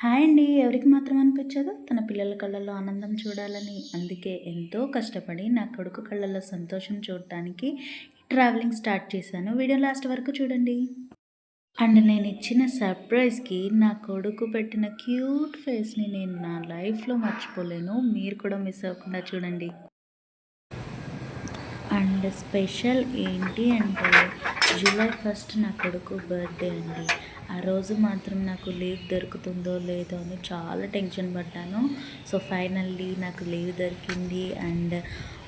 Hi అండి. ఎవరికి మాత్రం అనిపించదు. తన పిల్లల కళ్ళల్లో ఆనందం చూడాలని. అందుకే ఎంతో కష్టపడి నా కొడుకు కళ్ళల్లో సంతోషం చూడటానికి ట్రావెలింగ్ స్టార్ట్ చేశాను. వీడియో లాస్ట్ వరకు చూడండి. అండ్ నేను ఇచ్చిన సర్ప్రైజ్కి నా కొడుకు పెట్టిన క్యూట్ ఫేస్ని నేను నా లైఫ్లో మర్చిపోలేను. మీరు కూడా మిస్ అవ్వకుండా చూడండి. అండ్ స్పెషల్ ఏంటి అంటే జూలై ఫస్ట్ నా కొడుకు బర్త్డే అండి. ఆ రోజు మాత్రం నాకు లీవ్ దొరుకుతుందో లేదో అని చాలా టెన్షన్ పడ్డాను. సో ఫైనల్లీ నాకు లీవ్ దొరికింది అండ్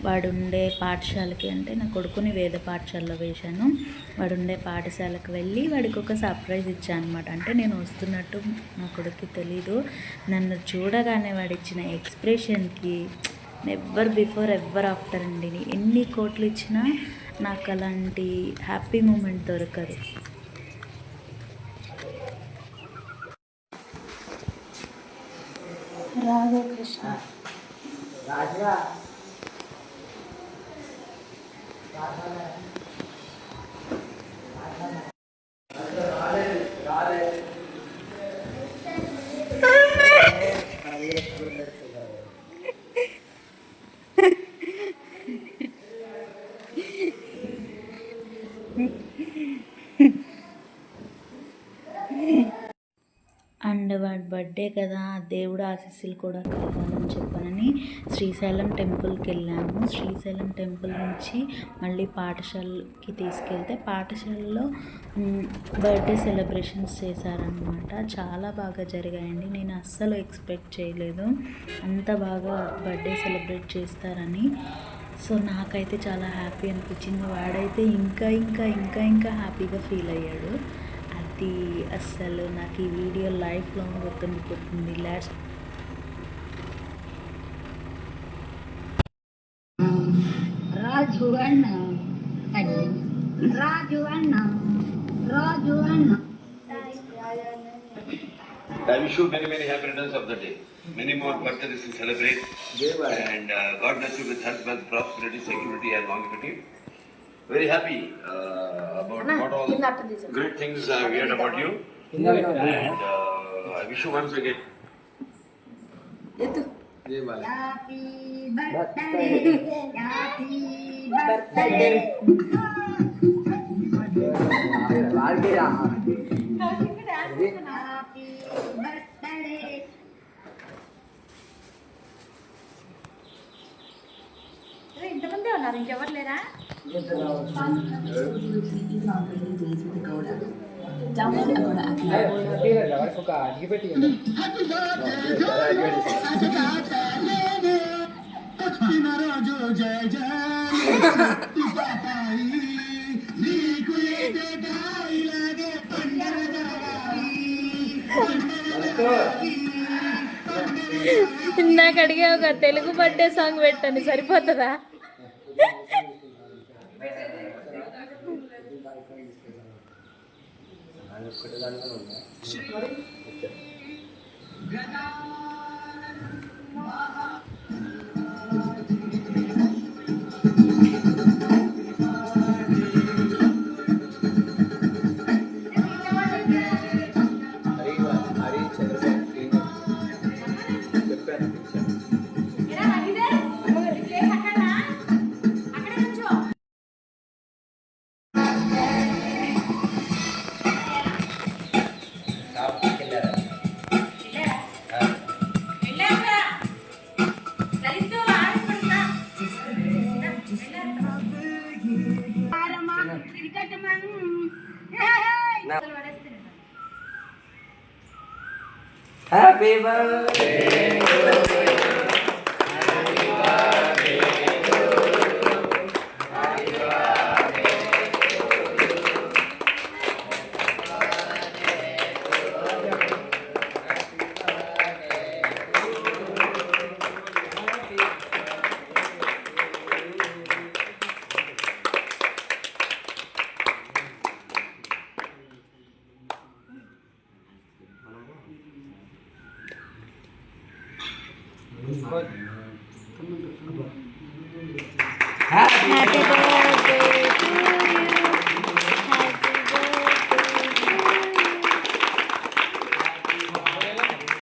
వాడు ఉండే పాఠశాలకి అంటే నా కొడుకుని వేద పాఠశాలలో వేశాను. వాడు ఉండే పాఠశాలకు వెళ్ళి వాడికి ఒక సర్ప్రైజ్ ఇచ్చాను అనమాట అంటే నేను వస్తున్నట్టు నా కొడుకు తెలీదు. నన్ను చూడగానే వాడు ఇచ్చిన ఎక్స్ప్రెషన్కి ఎవ్వర్ బిఫోర్ ఎవర్ ఆఫ్టర్ అండి. ఎన్ని కోట్లు ఇచ్చినా నాకు అలాంటి హ్యాపీ మూమెంట్ దొరకదు. राधे कृष्ण। राधा అండ్ వాడి బర్త్డే కదా దేవుడు ఆశీస్సులు కూడా కావాలని చెప్పానని శ్రీశైలం టెంపుల్కి వెళ్ళాము. శ్రీశైలం టెంపుల్ నుంచి మళ్ళీ పాఠశాలకి తీసుకెళ్తే పాఠశాలలో బర్త్డే సెలబ్రేషన్స్ చేశారనమాట చాలా బాగా జరిగాయండి. నేను అస్సలు ఎక్స్పెక్ట్ చేయలేదు. అంత బాగా బర్త్డే సెలబ్రేట్ చేస్తారని. సో నాకైతే చాలా హ్యాపీ అనిపించింది. వాడైతే ఇంకా ఇంకా ఇంకా ఇంకా హ్యాపీగా ఫీల్ అయ్యాడు. అది అస్సలు నాకు ఈ వీడియో లైఫ్ లాంగ్ గుర్తుండిపోతుంది లాస్ట్ రాజు అన్న అన్ని రాజు అన్న రాజు అన్న I wish you many, many happy returns of the day. Many more birthdays to celebrate. And uh, God bless you with health, wealth, prosperity, security, and longevity. very happy uh, about what all great things I've heard about you. And uh, I wish you once again. Happy birthday, happy birthday. ఇంతమంది ఉన్నారు ఇంకెవరు లేరా? ఒక అడిగి ఇందాక అడిగే ఒక Telugu birthday song పెట్టండి సరిపోతుందా? आणि फुटदान म्हणून Happy birthday happy birthday